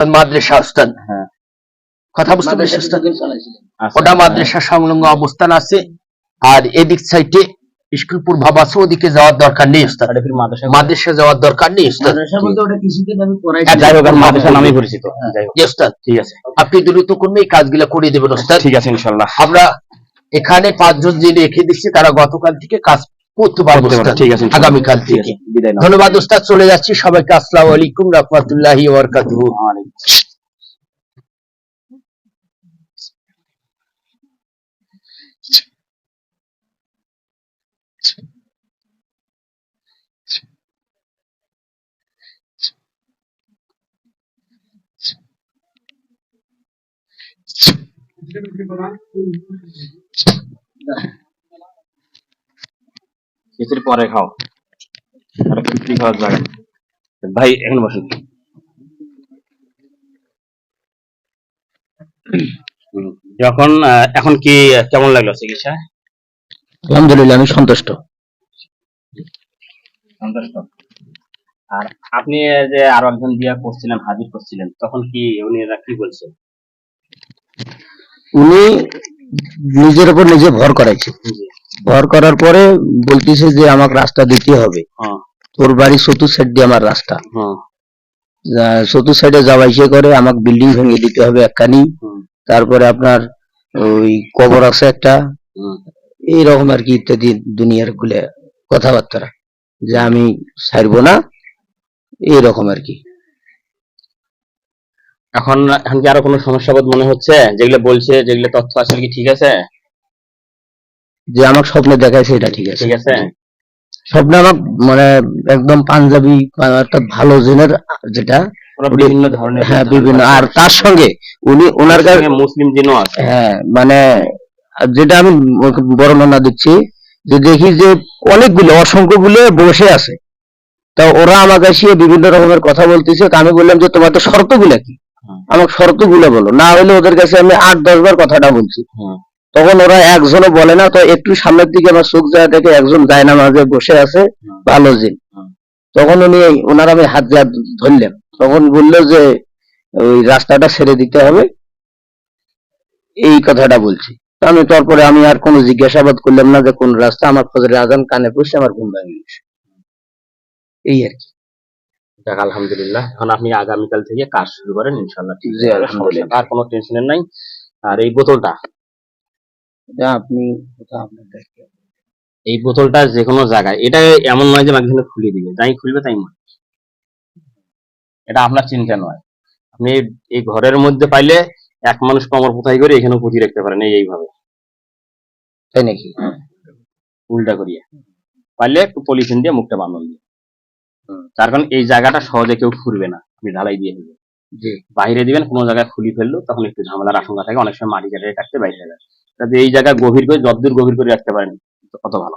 মাদ্রাসা উস্তাদ হ্যাঁ। কথা বুঝতে পেরেছি উস্তাদ আচ্ছা, ওটা মাদ্রাসা সংলগ্ন অবস্থান আছে। আর এদিক সাইডে স্কুলপুর ভাব আছে ওদিকে যাওয়ার দরকার নেই উস্তাদ মাদ্রাসা। মাদ্রাসা যাওয়ার দরকার নেই উস্তাদ হ্যাঁ, মাদ্রাসা পরিচিত। উস্তাদ ঠিক আছে। আপনি দ্রুত করলে এই কাজগুলো করে দেবেন উস্তাদ ঠিক আছে ইনশাল্লাহ আমরা এখানে পাঁচজন যে রেখে দিচ্ছি তারা গতকাল থেকে কাজ করতে পারব। ঠিক আছে। আগামীকাল থেকে। ধন্যবাদ উস্তাদ চলে যাচ্ছি। সবাইকে আসসালামু আলাইকুম রহমতুল্লাহি ওয়াবারাকাতুহু ওয়ালাইকুম কিছুর পরে খাও। আর খিচুড়ি খাওয়ার জায়গা ভাই এখন বসুন। যখন এখন কি কেমন লাগল চিকিৎসা? আলহামদুলিল্লাহ আমি সন্তুষ্ট। সন্তুষ্ট। আর আপনি যে আরও একজন বিয়া করছিলেন হাজির করছিলেন তখন কি উনি এরা কি বলছে? উনি নিজের উপর নিজে ভর করাইছে। ভর করার পরে বলতেছে যে আমাকে রাস্তা দিতে হবে। হ্যাঁ। তোর বাড়ি চতুর সাইড দিয়ে আমার রাস্তা। হ্যাঁ। চতুর সাইডে যাওয়াইছে করে আমাকে বিল্ডিং ভেঙে দিতে হবে একখানি। তারপরে আপনার ওই কবর আছে একটা। এইরকম আর কি ইত্যাদি দুনিয়ার গুলে কথাবার্তা যে আমি ছাড়বো না এইরকম আর কি। এখন এখন কি আরও কোনো সমস্যা বোধ মনে হচ্ছে? যেগুলো বলছে যেগুলো তথ্য আসলে কি ঠিক আছে? যে আমাকে স্বপ্নে দেখাইছে এটা ঠিক আছে। ঠিক আছে। স্বপ্নে আমার মানে একদম পাঞ্জাবি একটা ভালো জেনের যেটা বিভিন্ন ধরনের হ্যাঁ বিভিন্ন। আর তার সঙ্গে উনি ওনার কাছে মুসলিম জিনও আছে। হ্যাঁ মানে যেটা আমি বর্ণনা দিচ্ছি যে দেখি যে অনেকগুলো অসংখ্যগুলো বসে আছে। তা ওরা আমার কাছে বিভিন্ন রকমের কথা বলতেছে। তা আমি বললাম যে তোমাদের শর্তগুলা কি? হুম। আমাকে শর্তগুলো বলো। না হলে ওদের কাছে আমি আট দশ বার কথাটা বলছি। তখন ওরা একজনও বলে না তো একটু সামনের দিকে আমার চোখ যায় দেখে একজন যায় না মাঝে বসে আছে ভালো জিন। তখন উনি ওনার আমি হাত দিয়ে হাত ধরলাম। তখন বলল যে ওই রাস্তাটা ছেড়ে দিতে হবে। এই কথাটা বলছি। আমি তারপরে আমি আর কোনো জিজ্ঞাসাবাদ করলাম না যে কোন রাস্তা আমার ফজরের আজান কানে পড়ছে আমার ঘুম ভাঙে গেছে। এই আর কি। যাক আলহামদুলিল্লাহ। এখন আপনি আগামীকাল থেকে কাজ শুরু করেন ইনশাল্লাহ ঠিক আর কোনো টেনশনের নাই। আর এই বোতলটা? এটা আপনি এটা আপনার দায়িত্ব। এই বোতলটা যে কোনো জায়গায় এটা এমন নয় যে একজনে খুলে দিবে যাই খুলবে তাই মনে এটা আপনার চিন্তা নয়। আপনি এই- ঘরের মধ্যে পাইলে এক মানুষ কমর পোথাই করে এখানেও পুঁতি রাখতে পারেন এই এইভাবে। তাই নাকি? উল্টা করিয়ে। একটু পলিথিন দিয়ে মুখটা বাঁধন। দিয়ে তার কারণ এই জায়গাটা সহজে কেউ খুলবে না আপনি ঢালাই দিয়ে দেবেন। বাইরে দিবেন কোনো জায়গায় খুলি ফেলল তখন একটু ঝামেলার আশঙ্কা থাকে অনেক সময় মাটি কাটে কাটতে বাইরে যায়। তাতে এই জায়গায় গভীর করে যতদূর গভীর করে রাখতে পারেন কত ভালো।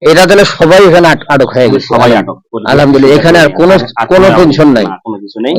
এটা তাহলে সবাই এখানে আট- আটক হয়ে গেছে। সবাই আটক। আলহামদুলিল্লাহ, এখানে আর কোনো- কোনো টেনশন নাই। কোনো কিছু নেই।